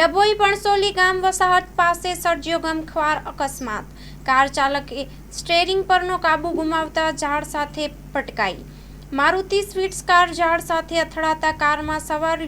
ડભોઈ પણસોલી ગામ વસાહત પાસે સર્જ્યો ગમખ્વાર અકસ્માત. કાર ચાલકે સ્ટેરિંગ પરનો કાબુ ગુમાવતા ઝાડ સાથે પટકાઈ મારુતિ સ્વીટ્સ કાર ઝાડ સાથે અથડાતા કારમાં સવાર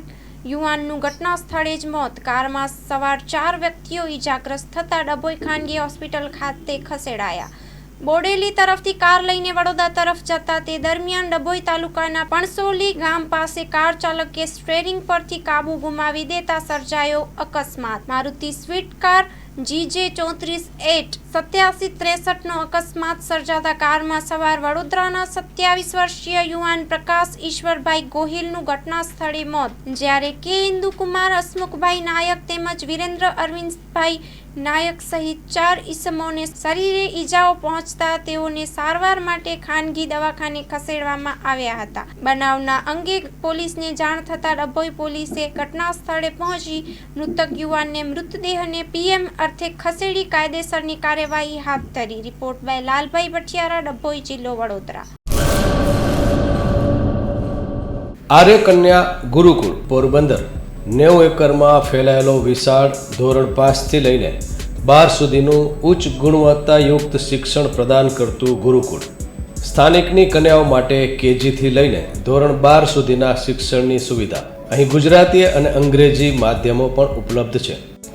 યુવાનનું ઘટના સ્થળે જ મોત. કારમાં સવાર ચાર વ્યક્તિઓ ઈજાગ્રસ્ત થતા ડભોઈ ખાનગી હોસ્પિટલ ખાતે ખસેડાયા. બોડેલી તરફથી કાર લઈને વડોદરા તરફ જતા તે દરમિયાન ડભોઈ તાલુકાના પણસોલી ગામ પાસે કાર ચાલકે સ્ટેરિંગ પરથી કાબુ ગુમાવી દેતા સર્જાયો અકસ્માત. મારુતિ સ્વીટ કાર જીજે ચોત્રીસ એટ સત્યાસી ત્રેસઠનો અકસ્માત સર્જાતા કારમાં સવાર વડોદરાના સત્યાવીસ વર્ષીય યુવાન પ્રકાશ ઈશ્વરભાઈ ગોહિલનું ઘટના સ્થળે મોત. જ્યારે કે ઇન્દુકુમાર હસમુખભાઈ નાયક તેમજ વિરેન્દ્ર અરવિંદભાઈ નાયક સહિત ચાર ઈસમોને શરીરે ઈજાઓ પહોંચતા તેઓને સારવાર માટે ખાનગી દવાખાને ખસેડવામાં આવ્યા હતા. બનાવના અંગે પોલીસને જાણ થતાં ડભોઈ પોલીસે ઘટના સ્થળે પહોંચી મૃતક યુવાનને મૃતદેહને પીએમ અર્થે ખસેડી કાયદેસરની કાર્યવાહી હાથ ધરી. રિપોર્ટ બાય લાલભાઈ ભઠિયારા, ડભોઈ જિલ્લો વડોદરા. આર્ય કન્યા ગુરુકુળ પોરબંદર, નેવું એકરમાં ફેલાયેલો વિશાળ ધોરણ પાંચથી લઈને બાર સુધીનું ઉચ્ચ ગુણવત્તાયુક્ત શિક્ષણ પ્રદાન કરતું ગુરુકુળ. સ્થાનિકની કન્યાઓ માટે કેજીથી લઈને ધોરણ બાર સુધીના શિક્ષણની સુવિધા. અહીં ગુજરાતી અને અંગ્રેજી માધ્યમો પણ ઉપલબ્ધ છે.